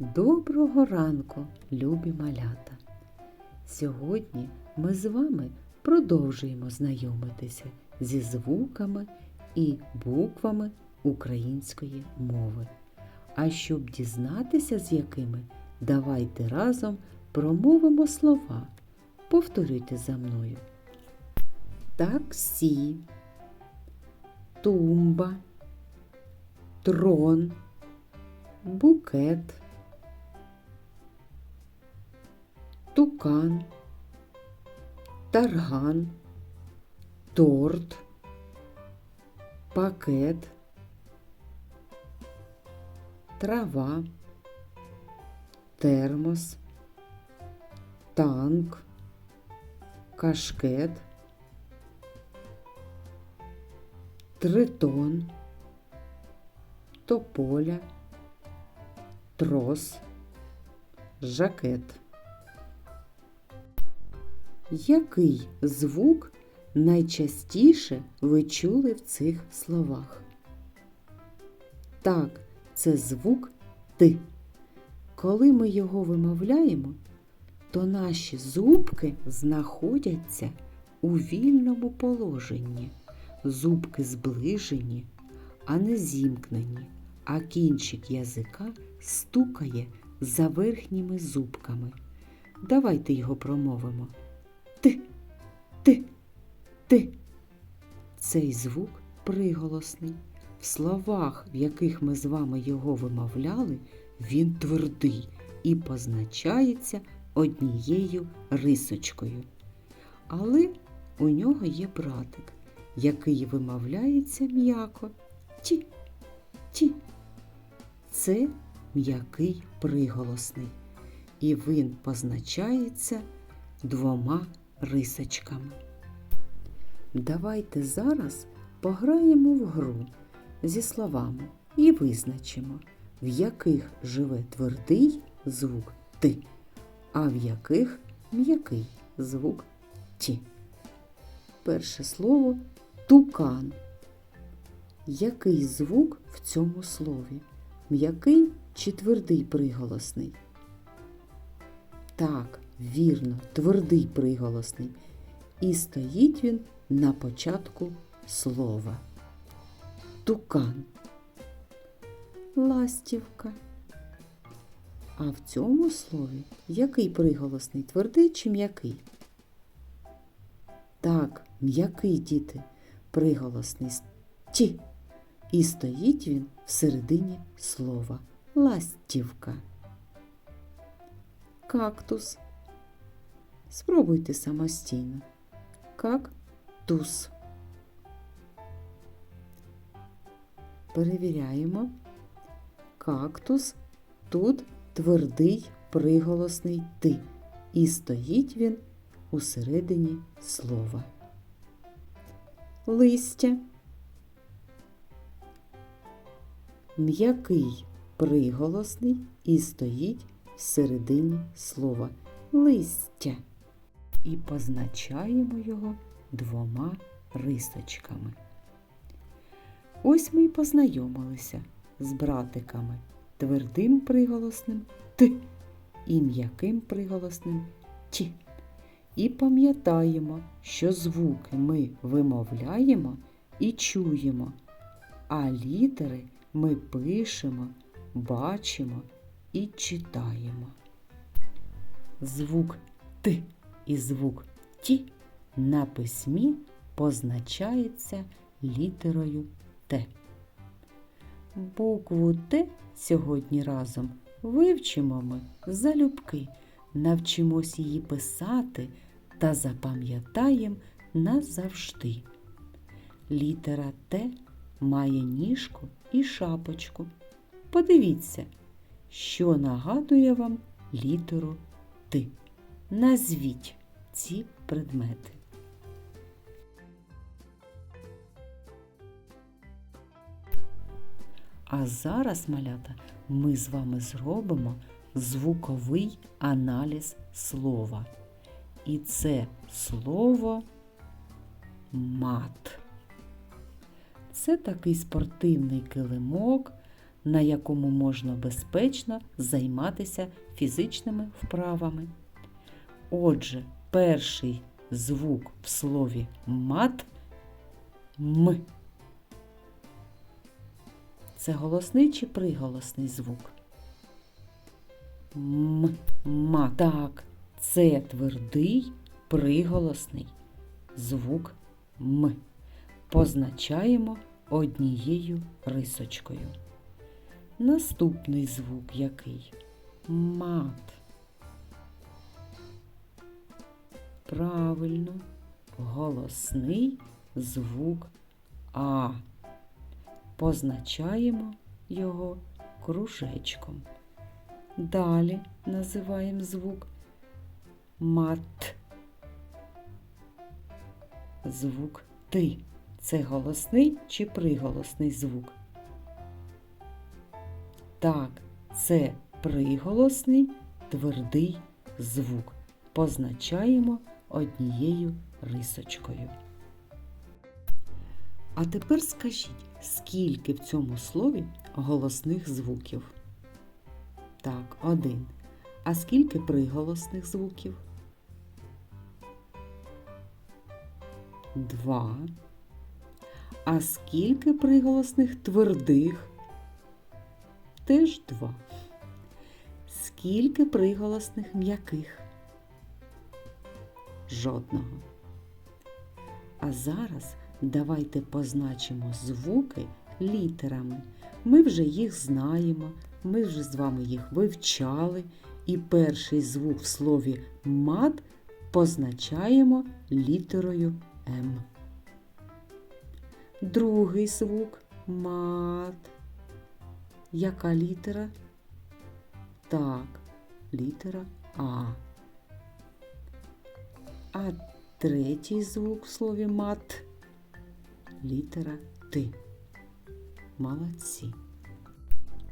Доброго ранку, любі малята! Сьогодні ми з вами продовжуємо знайомитися зі звуками і буквами української мови. А щоб дізнатися, з якими, давайте разом промовимо слова. Повторюйте за мною. Таксі, тумба, трон, букет. Тукан, тарган, торт, пакет, трава, термос, танк, кашкет, тритон, тополя, трос, жакет. Який звук найчастіше ви чули в цих словах? Так, це звук Ти. Коли ми його вимовляємо, то наші зубки знаходяться у вільному положенні. Зубки зближені, а не зімкнені, а кінчик язика стукає за верхніми зубками. Давайте його промовимо. Ти, ти, ти. Цей звук приголосний. В словах, в яких ми з вами його вимовляли, він твердий і позначається однією рисочкою. Але у нього є братик, який вимовляється м'яко. Ті, ті. Це м'який приголосний. І він позначається двома рисочками. Давайте зараз пограємо в гру зі словами і визначимо, в яких живе твердий звук ти, а в яких м'який звук ті. Перше слово тукан. Який звук в цьому слові? М'який чи твердий приголосний? Так, вірно, твердий приголосний. І стоїть він на початку слова. Тукан. Ластівка. А в цьому слові який приголосний? Твердий чи м'який? Так, м'який діти, приголосний ті. І стоїть він всередині слова. Ластівка. Кактус. Спробуйте самостійно. Кактус. Перевіряємо. Кактус тут твердий приголосний ти. І стоїть він у середині слова. Листя. М'який приголосний і стоїть всередині слова листя. І позначаємо його двома рисочками. Ось ми й познайомилися з братиками твердим приголосним Т і м'яким приголосним Ті. І пам'ятаємо, що звуки ми вимовляємо і чуємо, а літери ми пишемо, бачимо і читаємо. Звук Т і звук Ті на письмі позначається літерою Т. Букву Т сьогодні разом вивчимо ми залюбки, навчимось її писати та запам'ятаємо назавжди. Літера Т має ніжку і шапочку. Подивіться, що нагадує вам літеру Т. Назвіть ці предмети. А зараз, малята, ми з вами зробимо звуковий аналіз слова. І це слово мат. Це такий спортивний килимок, на якому можна безпечно займатися фізичними вправами. Отже, перший звук в слові мат м. Це голосний чи приголосний звук? М. Ма. Так, це твердий приголосний звук М. Позначаємо однією рисочкою. Наступний звук який? Мат. Правильно, голосний звук А. Позначаємо його кружечком. Далі називаємо звук мат. Звук ти. Це голосний чи приголосний звук? Так, це приголосний твердий звук. Позначаємо однією рисочкою. А тепер скажіть, скільки в цьому слові голосних звуків? Так, один. А скільки приголосних звуків? Два. А скільки приголосних твердих? Теж два. Скільки приголосних м'яких? Жодного. А зараз давайте позначимо звуки літерами. Ми вже їх знаємо, ми вже з вами їх вивчали, і перший звук в слові мат позначаємо літерою М. Другий звук мат. Яка літера? Так, літера А. А третій звук в слові мат літера Т. Молодці.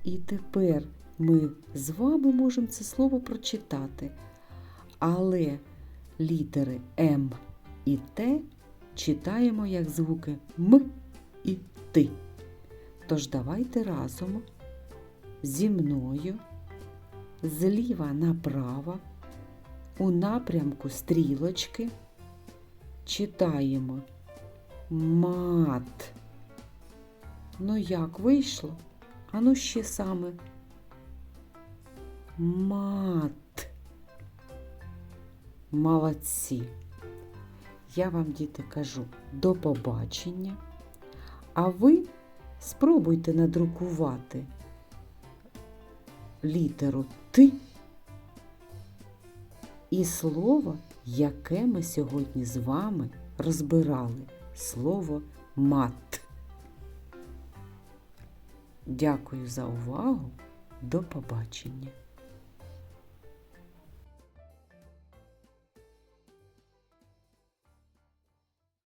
І тепер ми з вами можемо це слово прочитати. Але літери М і Т читаємо як звуки М і Т. Тож давайте разом зі мною зліва направо у напрямку стрілочки читаємо мат. Ну як вийшло? Ану ще саме. Мат. Молодці. Я вам, діти, кажу до побачення. А ви спробуйте надрукувати літеру Т і слово, яке ми сьогодні з вами розбирали. Слово мат. Дякую за увагу. До побачення!